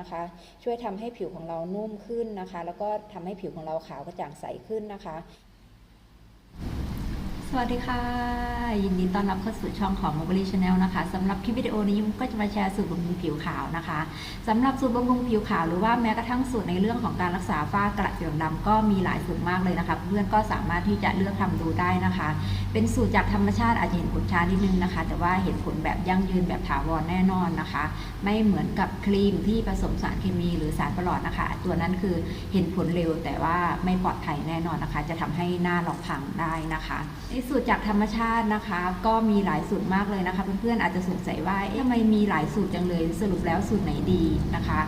นะคะ ช่วยทำให้ผิวของเรานุ่มขึ้นนะคะ แล้วก็ทำให้ผิวของเราขาวกระจ่างใสขึ้นนะคะ สวัสดีค่ะ ยินดีต้อนรับเข้าสู่ช่องของ m o b i l y Channel นะคะสำหรับคลิปวิดีโอนี้มุกก็จะมาแชร์สูตรบำรุงผิวขาวนะคะสำหรับสูตรบำรุงผิวขาวหรือว่าแม้กระทั่งสูตรในเรื่องของการรักษาฝ้ากระจุดด่างดำก็มีหลายสูตรมากเลยนะคะ เพื่อนก็สามารถที่จะเลือกทำดูได้นะคะ เป็นสูตรจากธรรมชาติอาจจะเห็นผลช้านิดนึงนะคะ แต่ว่าเห็นผลแบบยั่งยืนแบบถาวรแน่นอนนะคะ ไม่เหมือนกับครีมที่ผสมสารเคมีหรือสารประหลอดนะคะ ตัวนั้นคือเห็นผลเร็วแต่ว่าไม่ปลอดภัยแน่นอนนะคะ จะทำให้หน้าเราพังได้นะคะที่สูตรจากธรรมชาตินะคะ ก็มีหลายสูตรมากเลยนะคะ เพื่อนๆอาจจะสงสัยว่าทำไมมีหลายสูตรจังเลยสรุปแล้วสูตรไหนดีนะคะ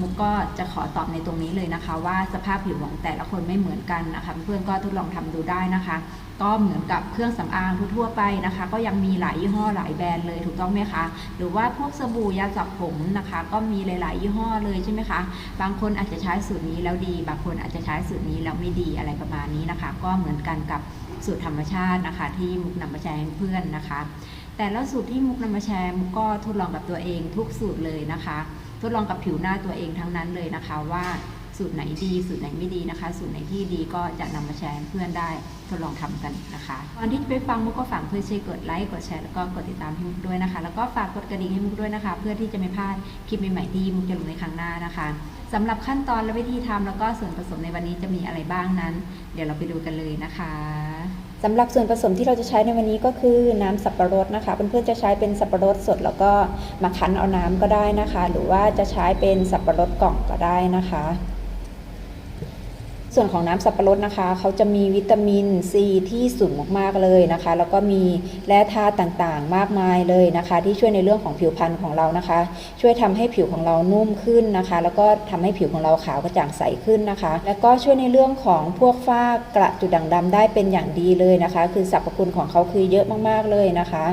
มุกก็จะขอตอบในตรงนี้เลยนะคะ ว่าสภาพผิวของแต่ละคนไม่เหมือนกันนะคะ เพื่อนๆก็ทดลองทำดูได้นะคะ ก็เหมือนกับเครื่องสำอางทั่วไปนะคะ ก็ยังมีหลายยี่ห้อหลายแบรนด์เลยถูกต้องไหมคะ หรือว่าพวกสบู่ยาสระผมนะคะ ก็มีหลาย ๆ ยี่ห้อเลยใช่ไหมคะ บางคนอาจจะใช้สูตรนี้แล้วดี บางคนอาจจะใช้สูตรนี้แล้วไม่ดีอะไรประมาณนี้นะคะ ก็เหมือนกันกับสูตรธรรมชาตินะคะ ที่มุกนำมาแชร์ให้เพื่อนนะคะ แต่และสูตรที่มุกนำมาแชร์มุกก็ทดลองกับตัวเองทุกสูตรเลยนะคะ ทดลองกับผิวหน้าตัวเองทั้งนั้นเลยนะคะว่า สูตรไหนดีสูตรไหนไม่ดีนะคะ สูตรไหนที่ดีก็จะนำมาแชร์เพื่อนได้ทดลองทำกันนะคะก่อนที่จะไปฟังมุกก็ฝากเพื่อนช่วยกดไลค์กดแชร์แล้วก็กดติดตามให้มุกด้วยนะคะ แล้วก็ฝากกดกระดิ่งให้มุกด้วยนะคะ เพื่อที่จะไม่พลาดคลิปใหม่ๆที่มุกจะลงในครั้งหน้านะคะสำหรับขั้นตอนและวิธีทำแล้วก็ส่วนผสมในวันนี้จะมีอะไรบ้างนั้น เดี๋ยวเราไปดูกันเลยนะคะสำหรับส่วนผสมที่เราจะใช้ในวันนี้ก็คือน้ำสับปะรดนะคะเพื่อนๆจะใช้เป็นสับปะรดสดแล้วก็มาคั้นเอาน้ำก็ได้นะคะ หรือว่าจะใช้เป็นสับปะรดกล่องก็ได้นะคะ ส่วนของน้ำสับปะรดนะคะ เขาจะมีวิตามินซีที่สูงมากๆเลยนะคะ แล้วก็มีแร่ธาตุต่างๆ มากมายเลยนะคะ ที่ช่วยในเรื่องของผิวพรรณของเรานะคะ ช่วยทำให้ผิวของเรานุ่มขึ้นนะคะ แล้วก็ทำให้ผิวของเราขาวกระจ่างใสขึ้นนะคะ แล้วก็ช่วยในเรื่องของพวกฝ้ากระจุดด่างดำได้เป็นอย่างดีเลยนะคะ คือสรรพคุณของเขาคือเยอะมากๆเลยนะคะ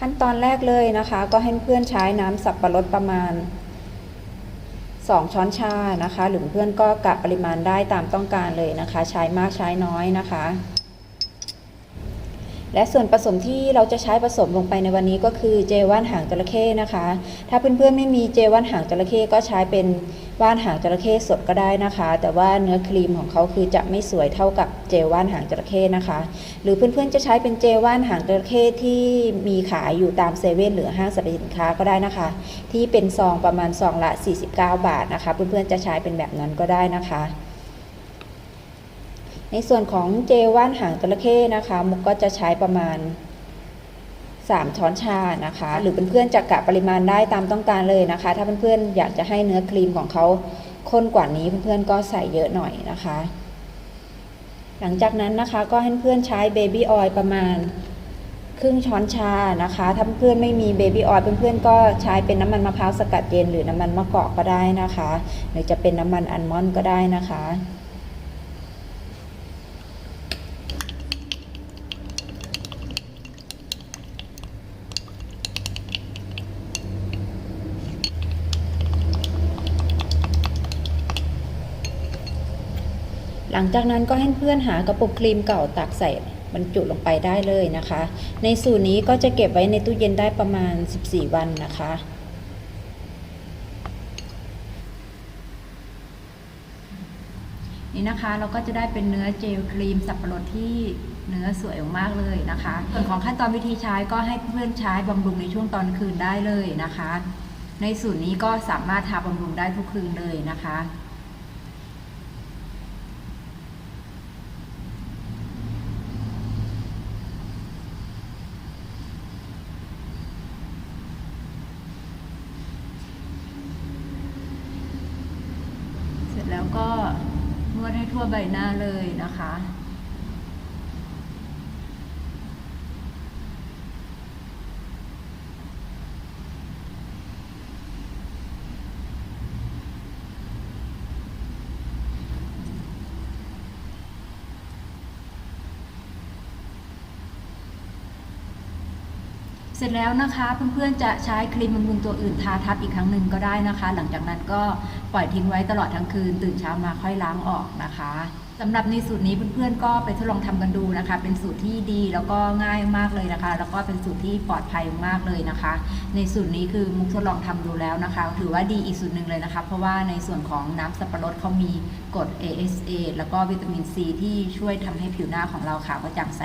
ขั้นตอนแรกเลยนะคะ ก็ให้เพื่อนใช้น้ำสับปะรดประมาณ 2 ช้อนชานะคะ หรือเพื่อนก็กะปริมาณได้ตามต้องการเลยนะคะ ใช้มากใช้น้อยนะคะ และส่วนผสมที่เราจะใช้ผสมลงไปในวันนี้ก็คือเจว่านหางจระเข้นะคะ ถ้าเพื่อนๆไม่มีเจว่านหางจระเข้ก็ใช้เป็นว่านหางจระเข้สดก็ได้นะคะ แต่ว่าเนื้อครีมของเขาคือจะไม่สวยเท่ากับเจว่านหางจระเข้นะคะ หรือเพื่อนๆจะใช้เป็นเจว่านหางจระเข้ที่มีขายอยู่ตามเซเว่นหรือห้างสรรพสินค้าก็ได้นะคะ ที่เป็นซองประมาณซองละ 49 บาทนะคะ เพื่อนๆจะใช้เป็นแบบนั้นก็ได้นะคะ ในส่วนของเจลว่านหางจระเข้นะคะมุกก็จะใช้ประมาณ 3 ช้อนชานะคะ หรือเพื่อนๆจะกะปริมาณได้ตามต้องการเลยนะคะ ถ้าเพื่อนๆอยากจะให้เนื้อครีมของเขาข้นกว่านี้เพื่อนๆก็ใส่เยอะหน่อยนะคะ หลังจากนั้นนะคะก็ให้เพื่อนใช้เบบี้ออยล์ประมาณครึ่งช้อนชานะคะ ถ้าเพื่อนไม่มีเบบี้ออยล์เพื่อนๆก็ใช้เป็นน้ำมันมะพร้าวสกัดเย็นหรือน้ำมันมะกอกก็ได้นะคะ หรือจะเป็นน้ำมันอัลมอนด์ก็ได้นะคะ หลังจากนั้นก็ให้เพื่อนหากระปุกครีมเก่าตักใส่บรรจุลงไปได้เลยนะคะ ในสูตรนี้ก็จะเก็บไว้ในตู้เย็นได้ประมาณ 14 วันนะคะนี่นะคะเราก็จะได้เป็นเนื้อเจลครีมสับปะรดที่เนื้อสวยมากเลยนะคะ ส่วนของขั้นตอนวิธีใช้ก็ให้เพื่อนใช้บำรุงในช่วงตอนคืนได้เลยนะคะ ในสูตรนี้ก็สามารถทาบำรุงได้ทุกคืนเลยนะคะ เส ร็จแล้วก็นวดให้ทั่วใบหน้าเลยนะคะ เสร็จแล้วนะคะเพื่อนๆจะใช้ครีมบำรุงตัวอื่นทาทับอีกครั้งหนึ่งก็ได้นะคะ หลังจากนั้นก็ปล่อยทิ้งไว้ตลอดทั้งคืน ตื่นเช้ามาค่อยล้างออกนะคะสำหรับในสูตรนี้เพื่อนๆก็ไปทดลองทำกันดูนะคะ เป็นสูตรที่ดีแล้วก็ง่ายมากเลยนะคะ แล้วก็เป็นสูตรที่ปลอดภัยมากเลยนะคะ ในสูตรนี้คือมุกทดลองทำดูแล้วนะคะ ถือว่าดีอีกสูตรหนึ่งเลยนะคะ เพราะว่าในส่วนของน้ำสับปะรดเขามีกรด ASA แล้วก็วิตามินซีที่ช่วยทำให้ผิวหน้าของเราขาวกระจ่างใส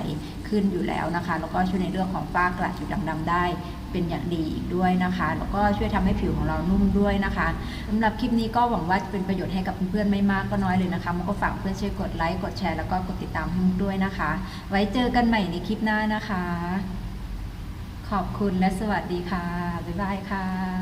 ขึ้นอยู่แล้วนะคะ แล้วก็ช่วยในเรื่องของฝ้ากระจุดด่างดำได้เป็นอย่างดีอีกด้วยนะคะ แล้วก็ช่วยทำให้ผิวของเรานุ่มด้วยนะคะสำหรับคลิปนี้ก็หวังว่าจะเป็นประโยชน์ให้กับเพื่อนๆไม่มากก็น้อยเลยนะคะมุกก็ฝากเพื่อนช่วยกดไลค์กดแชร์แล้วก็กดติดตามให้มุกด้วยนะคะ ไว้เจอกันใหม่ในคลิปหน้านะคะ ขอบคุณและสวัสดีค่ะบ๊ายบายค่ะ